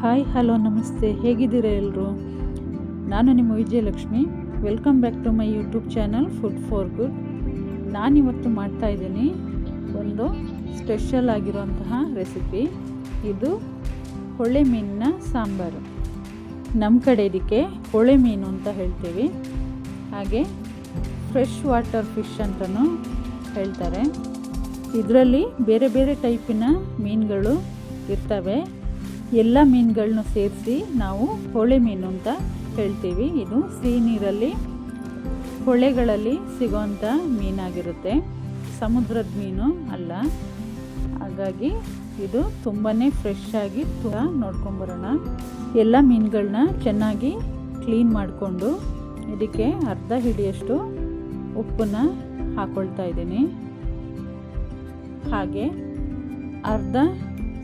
Hi, hello, ನಮಸ್ತೆ. ಹೇಗಿದ್ದೀರಾ ಎಲ್ಲರೂ ನಾನು ನಿಮ್ಮ Vijayalakshmi. Welcome back to my YouTube channel food for good ನಾನಿವತ್ತು ಮಾಡ್ತಾ ಇದ್ದೀನಿ ಒಂದು ಸ್ಪೆಷಲ್ ಆಗಿರುವಂತಹ ರೆಸಿಪಿ ಇದು ಹೊಳೆ ಮೀನಿನ ಸಾಂಬಾರು. ನಮ್ಮ ಕಡೆ ಇದಕ್ಕೆ ಹೊಳೆ ಮೀನು ಅಂತ ಹೇಳ್ತೀವಿ. ಹಾಗೆ ಫ್ರೆಶ್ ವಾಟರ್ ಫಿಶ್ ಅಂತಲೂ ಹೇಳ್ತಾರೆ. ಇದರಲ್ಲಿ ಬೇರೆ ಬೇರೆ ಟೈಪಿನ ಮೀನುಗಳು ಇರ್ತವೆ. ಎಲ್ಲ ಮೀನುಗಳನ್ನ ಸೇರಿಸಿ ನಾವು ಹೊಳೆ ಮೀನು ಅಂತ ಹೇಳ್ತೀವಿ. ಇದು ಸಿಹಿ ನೀರಲ್ಲಿ ಹೊಳೆಗಳಲ್ಲಿ ಸಿಗೋವಂಥ ಮೀನಾಗಿರುತ್ತೆ. ಸಮುದ್ರದ ಮೀನು ಅಲ್ಲ. ಹಾಗಾಗಿ ಇದು ತುಂಬಾ ಫ್ರೆಶ್ ಆಗಿ ತುಂಬ ನೋಡ್ಕೊಂಬರೋಣ ಎಲ್ಲ ಮೀನುಗಳನ್ನ ಚೆನ್ನಾಗಿ ಕ್ಲೀನ್ ಮಾಡಿಕೊಂಡು ಇದಕ್ಕೆ ಅರ್ಧ ಹಿಡಿಯಷ್ಟು ಉಪ್ಪನ್ನ ಹಾಕ್ಕೊಳ್ತಾ ಇದ್ದೀನಿ. ಹಾಗೆ ಅರ್ಧ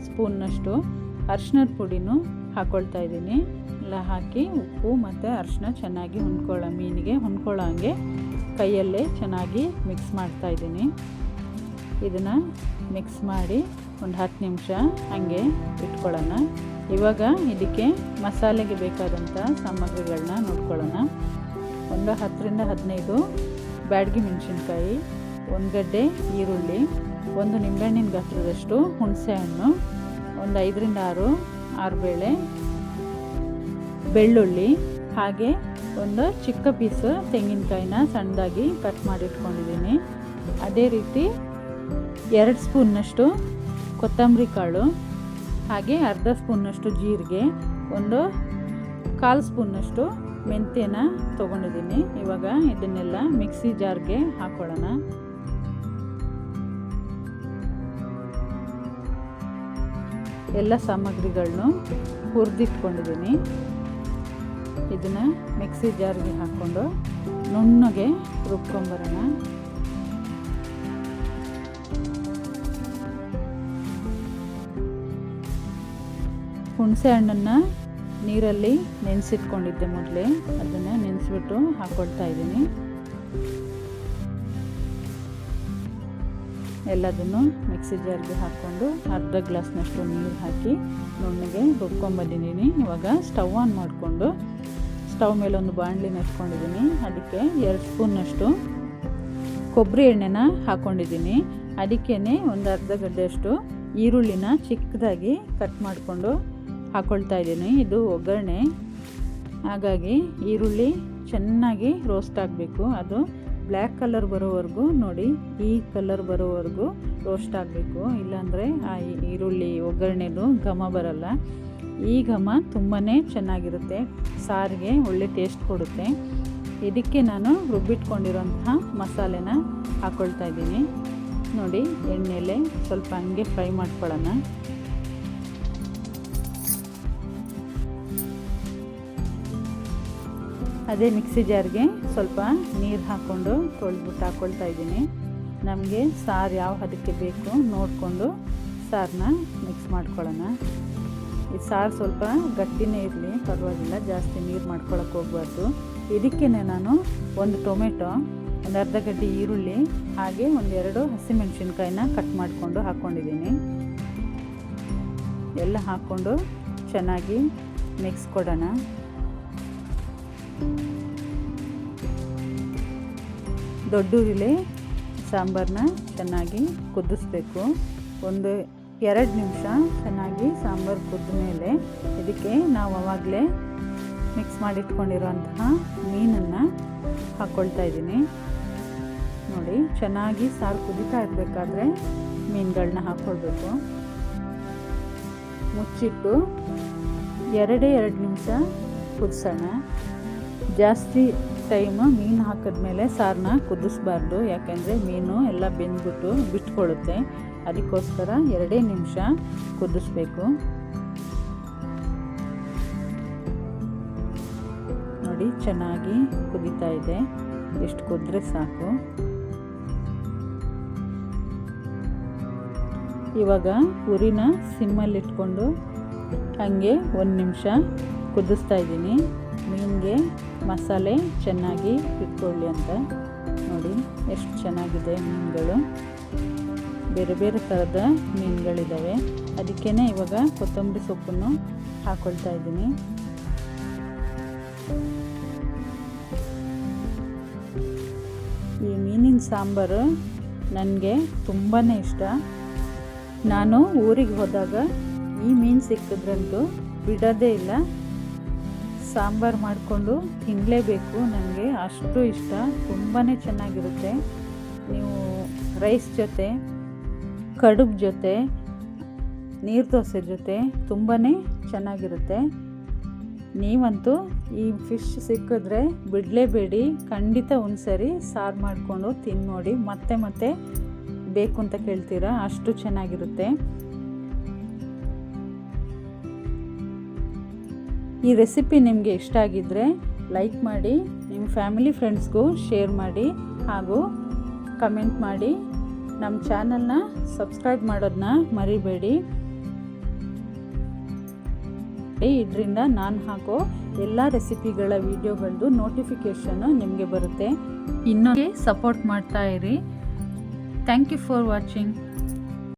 ಸ್ಪೂನ್ನಷ್ಟು ಅರ್ಶಿನದ ಪುಡಿನೂ ಹಾಕ್ಕೊಳ್ತಾ ಇದ್ದೀನಿ. ಎಲ್ಲ ಹಾಕಿ ಉಪ್ಪು ಮತ್ತು ಅರಿಶಿನ ಚೆನ್ನಾಗಿ ಹೊಂದ್ಕೊಳ್ಳೋ ಮೀನಿಗೆ ಹೊಂದ್ಕೊಳ್ಳೋ ಹಾಗೆ ಕೈಯಲ್ಲೇ ಚೆನ್ನಾಗಿ ಮಿಕ್ಸ್ ಮಾಡ್ತಾ ಇದ್ದೀನಿ. ಇದನ್ನು ಮಿಕ್ಸ್ ಮಾಡಿ ಒಂದು ಹತ್ತು ನಿಮಿಷ ಹಾಗೆ ಇಟ್ಕೊಳ್ಳೋಣ. ಇವಾಗ ಇದಕ್ಕೆ ಮಸಾಲೆಗೆ ಬೇಕಾದಂಥ ಸಾಮಗ್ರಿಗಳನ್ನ ನೋಡ್ಕೊಳ್ಳೋಣ. ಒಂದು ಹತ್ತರಿಂದ ಹದಿನೈದು ಬ್ಯಾಡಗಿ ಮೆಣಸಿನ್ಕಾಯಿ, ಒಂದು ಗಡ್ಡೆ ಈರುಳ್ಳಿ, ಒಂದು ನಿಂಬೆಹಣ್ಣಿನ ಗಾತ್ರದಷ್ಟು ಹುಣಸೆ ಹಣ್ಣು ಒಂದು ಐದರಿಂದ ಆರು ಆರು ಬೇಳೆ, ಬೆಳ್ಳುಳ್ಳಿ, ಹಾಗೆ ಒಂದು ಚಿಕ್ಕ ಪೀಸು ತೆಂಗಿನಕಾಯಿನ ಸಣ್ಣದಾಗಿ ಕಟ್ ಮಾಡಿಟ್ಕೊಂಡಿದ್ದೀನಿ. ಅದೇ ರೀತಿ ಎರಡು ಸ್ಪೂನ್ನಷ್ಟು ಕೊತ್ತಂಬರಿ ಕಾಳು, ಹಾಗೆ ಅರ್ಧ ಸ್ಪೂನ್ನಷ್ಟು ಜೀರಿಗೆ, ಒಂದು ಕಾಲು ಸ್ಪೂನ್ನಷ್ಟು ಮೆಂತ್ಯನ ತೊಗೊಂಡಿದ್ದೀನಿ. ಇವಾಗ ಇದನ್ನೆಲ್ಲ ಮಿಕ್ಸಿ ಜಾರ್ಗೆ ಹಾಕೊಳ್ಳೋಣ. ಎಲ್ಲ ಸಾಮಗ್ರಿಗಳನ್ನು ಹುರಿದಿಟ್ಕೊಂಡಿದ್ದೀನಿ ಇದನ್ನು ಮಿಕ್ಸಿ ಜಾರ್ಗೆ ಹಾಕ್ಕೊಂಡು ನುಣ್ಣಗೆ ರುಬ್ಕೊಂಬರೋಣ. ಹುಣಸೆ ಹಣ್ಣನ್ನು ನೀರಲ್ಲಿ ನೆನೆಸಿಟ್ಕೊಂಡಿದ್ದೆ ಮೊದಲೇ. ಅದನ್ನು ನೆನೆಸ್ಬಿಟ್ಟು ಹಾಕ್ಕೊಳ್ತಾ ಇದ್ದೀನಿ ಎಲ್ಲದನ್ನು ಮಿಕ್ಸಿ ಜಾರ್ಗೆ ಹಾಕ್ಕೊಂಡು ಅರ್ಧ ಗ್ಲಾಸ್ನಷ್ಟು ನೀರು ಹಾಕಿ ನುಣ್ಣಗೆ ರುಬ್ಕೊಂಬಂದಿದ್ದೀನಿ ಇವಾಗ ಸ್ಟವ್ ಆನ್ ಮಾಡಿಕೊಂಡು ಸ್ಟವ್ ಮೇಲೆ ಒಂದು ಬಾಣಲಿನ ಇಟ್ಕೊಂಡಿದ್ದೀನಿ ಅದಕ್ಕೆ ಎರಡು ಸ್ಪೂನ್ನಷ್ಟು ಕೊಬ್ಬರಿ ಎಣ್ಣೆನ ಹಾಕ್ಕೊಂಡಿದ್ದೀನಿ ಅದಕ್ಕೇ ಒಂದು ಅರ್ಧ ಗಡ್ಡೆಯಷ್ಟು ಈರುಳ್ಳಿನ ಚಿಕ್ಕದಾಗಿ ಕಟ್ ಮಾಡಿಕೊಂಡು ಹಾಕ್ಕೊಳ್ತಾ ಇದ್ದೀನಿ. ಇದು ಒಗ್ಗರಣೆ. ಹಾಗಾಗಿ ಈರುಳ್ಳಿ ಚೆನ್ನಾಗಿ ರೋಸ್ಟ್ ಆಗಬೇಕು. ಅದು ಬ್ಲ್ಯಾಕ್ ಕಲರ್ ಬರೋವರೆಗೂ ನೋಡಿ, ಈ ಕಲರ್ ಬರೋವರೆಗೂ ರೋಸ್ಟ್ ಆಗಬೇಕು. ಇಲ್ಲಾಂದರೆ ಆ ಈರುಳ್ಳಿ ಒಗ್ಗರಣೆದು ಘಮ ಬರಲ್ಲ. ಈ ಘಮ ತುಂಬಾ ಚೆನ್ನಾಗಿರುತ್ತೆ. ಸಾರಿಗೆ ಒಳ್ಳೆ ಟೇಸ್ಟ್ ಕೊಡುತ್ತೆ. ಇದಕ್ಕೆ ನಾನು ರುಬ್ಬಿಟ್ಕೊಂಡಿರೋಂತಹ ಮಸಾಲೆನ ಹಾಕ್ಕೊಳ್ತಾ ಇದ್ದೀನಿ. ನೋಡಿ, ಎಣ್ಣೆಲೆ ಸ್ವಲ್ಪ ಹಂಗೆ ಫ್ರೈ ಮಾಡ್ಕೊಳ್ಳೋಣ. ಅದೇ ಮಿಕ್ಸಿ ಜಾರ್ಗೆ ಸ್ವಲ್ಪ ನೀರು ಹಾಕ್ಕೊಂಡು ತೊಳೆದ್ಬಿಟ್ಟು ಹಾಕ್ಕೊಳ್ತಾ ಇದ್ದೀನಿ. ನಮಗೆ ಸಾರು ಯಾವ ಹದಕ್ಕೆ ಬೇಕು ನೋಡಿಕೊಂಡು ಸಾರನ್ನ ಮಿಕ್ಸ್ ಮಾಡ್ಕೊಳ್ಳೋಣ. ಈ ಸಾರು ಸ್ವಲ್ಪ ಗಟ್ಟಿನೇ ಇರಲಿ, ಪರವಾಗಿಲ್ಲ, ಜಾಸ್ತಿ ನೀರು ಮಾಡ್ಕೊಳಕ್ಕೆ ಹೋಗ್ಬಾರ್ದು. ಇದಕ್ಕೇ ನಾನು ಒಂದು ಟೊಮೆಟೊ, ಒಂದು ಅರ್ಧ ಗಡ್ಡೆ ಈರುಳ್ಳಿ, ಹಾಗೆ ಒಂದೆರಡು ಹಸಿಮೆಣಸಿನ್ಕಾಯಿನ ಕಟ್ ಮಾಡಿಕೊಂಡು ಹಾಕ್ಕೊಂಡಿದ್ದೀನಿ ಎಲ್ಲ ಹಾಕ್ಕೊಂಡು ಚೆನ್ನಾಗಿ ಮಿಕ್ಸ್ ಕೊಡೋಣ. ದೊಡ್ಡೂರಿಲೆ ಸಾಂಬಾರನ್ನ ಚೆನ್ನಾಗಿ ಕುದಿಸ್ಬೇಕು. ಒಂದು ಎರಡು ನಿಮಿಷ ಚೆನ್ನಾಗಿ ಸಾಂಬಾರು ಕುದ್ದ ಮೇಲೆ ಇದಕ್ಕೆ ನಾವು ಆವಾಗಲೇ ಮಿಕ್ಸ್ ಮಾಡಿಟ್ಕೊಂಡಿರೋಂತಹ ಮೀನನ್ನು ಹಾಕ್ಕೊಳ್ತಾ ಇದ್ದೀನಿ. ನೋಡಿ, ಚೆನ್ನಾಗಿ ಸಾರು ಕುದಿತಾ ಇರಬೇಕಾದ್ರೆ ಮೀನುಗಳನ್ನ ಹಾಕ್ಕೊಳ್ಬೇಕು ಮುಚ್ಚಿಟ್ಟು ಎರಡೇ ಎರಡು ನಿಮಿಷ ಕುದಿಸೋಣ. ಜಾಸ್ತಿ ಟೈಮು ಮೀನು ಹಾಕಿದ್ಮೇಲೆ ಸಾರನ್ನ ಕುದಿಸ್ಬಾರ್ದು. ಯಾಕೆಂದರೆ ಮೀನು ಎಲ್ಲ ಬೆಂದ್ಬಿಟ್ಟು ಬಿಟ್ಕೊಳ್ಳುತ್ತೆ ಅದಕ್ಕೋಸ್ಕರ ಎರಡೇ ನಿಮಿಷ ಕುದಿಸ್ಬೇಕು. ನೋಡಿ, ಚೆನ್ನಾಗಿ ಕುದೀತಾ ಇದೆ. ಎಷ್ಟು ಕುದ್ರೆ ಸಾಕು. ಇವಾಗ ಉರಿನ ಸಿಮ್ಮಲ್ಲಿಟ್ಕೊಂಡು ಹಾಗೆ ಒಂದು ನಿಮಿಷ ಕುದಿಸ್ತಾ ಇದ್ದೀನಿ. ಮೀನಿಗೆ ಮಸಾಲೆ ಚೆನ್ನಾಗಿ ಇಟ್ಕೊಳ್ಳಿ ಅಂತ ನೋಡಿ, ಎಷ್ಟು ಚೆನ್ನಾಗಿದೆ ಮೀನುಗಳು. ಬೇರೆ ಬೇರೆ ಥರದ ಮೀನುಗಳಿದ್ದಾವೆ ಅದಕ್ಕೇ ಇವಾಗ ಕೊತ್ತಂಬರಿ ಸೊಪ್ಪನ್ನು ಹಾಕ್ಕೊಳ್ತಾ ಇದ್ದೀನಿ. ಈ ಮೀನಿನ ಸಾಂಬಾರು ನನಗೆ ತುಂಬಾ ಇಷ್ಟ. ನಾನು ಊರಿಗೆ ಹೋದಾಗ ಈ ಮೀನು ಸಿಕ್ಕಿದ್ರಂತೂ ಬಿಡೋದೇ ಇಲ್ಲ. ಸಾಂಬಾರು ಮಾಡಿಕೊಂಡು ತಿನ್ನಲೇಬೇಕು ನನಗೆ ಅಷ್ಟು ಇಷ್ಟ. ತುಂಬಾ ಚೆನ್ನಾಗಿರುತ್ತೆ. ನೀವು ರೈಸ್ ಜೊತೆ, ಕಡುಬು ಜೊತೆ, ನೀರು ದೋಸೆ ಜೊತೆ ತುಂಬಾ ಚೆನ್ನಾಗಿರುತ್ತೆ. ನೀವಂತೂ ಈ ಫಿಶ್ ಸಿಕ್ಕಿದ್ರೆ ಬಿಡಲೇಬೇಡಿ. ಖಂಡಿತ ಒಂದ್ಸರಿ ಸಾರು ಮಾಡಿಕೊಂಡು ತಿನ್ನೋಡಿ ಮತ್ತೆ ಮತ್ತೆ ಬೇಕು ಅಂತ ಕೇಳ್ತೀರಾ? ಅಷ್ಟು ಚೆನ್ನಾಗಿರುತ್ತೆ. ಈ ರೆಸಿಪಿ ನಿಮಗೆ ಇಷ್ಟ ಆಗಿದ್ದರೆ ಲೈಕ್ ಮಾಡಿ, ನಿಮ್ಮ ಫ್ಯಾಮಿಲಿ ಫ್ರೆಂಡ್ಸ್ಗೂ ಶೇರ್ ಮಾಡಿ ಹಾಗೂ ಕಮೆಂಟ್ ಮಾಡಿ. ನಮ್ಮ ಚಾನಲ್ನ ಸಬ್ಸ್ಕ್ರೈಬ್ ಮಾಡೋದನ್ನ ಮರಿಬೇಡಿ. ಇದರಿಂದ ನಾನು ಹಾಕೋ ಎಲ್ಲ ರೆಸಿಪಿಗಳ ವಿಡಿಯೋಗಳದ್ದು ನೋಟಿಫಿಕೇಷನ್ನು ನಿಮಗೆ ಬರುತ್ತೆ. ಇನ್ನೊಂದು ಸಪೋರ್ಟ್ ಮಾಡ್ತಾ ಇರಿ. Thank you for watching.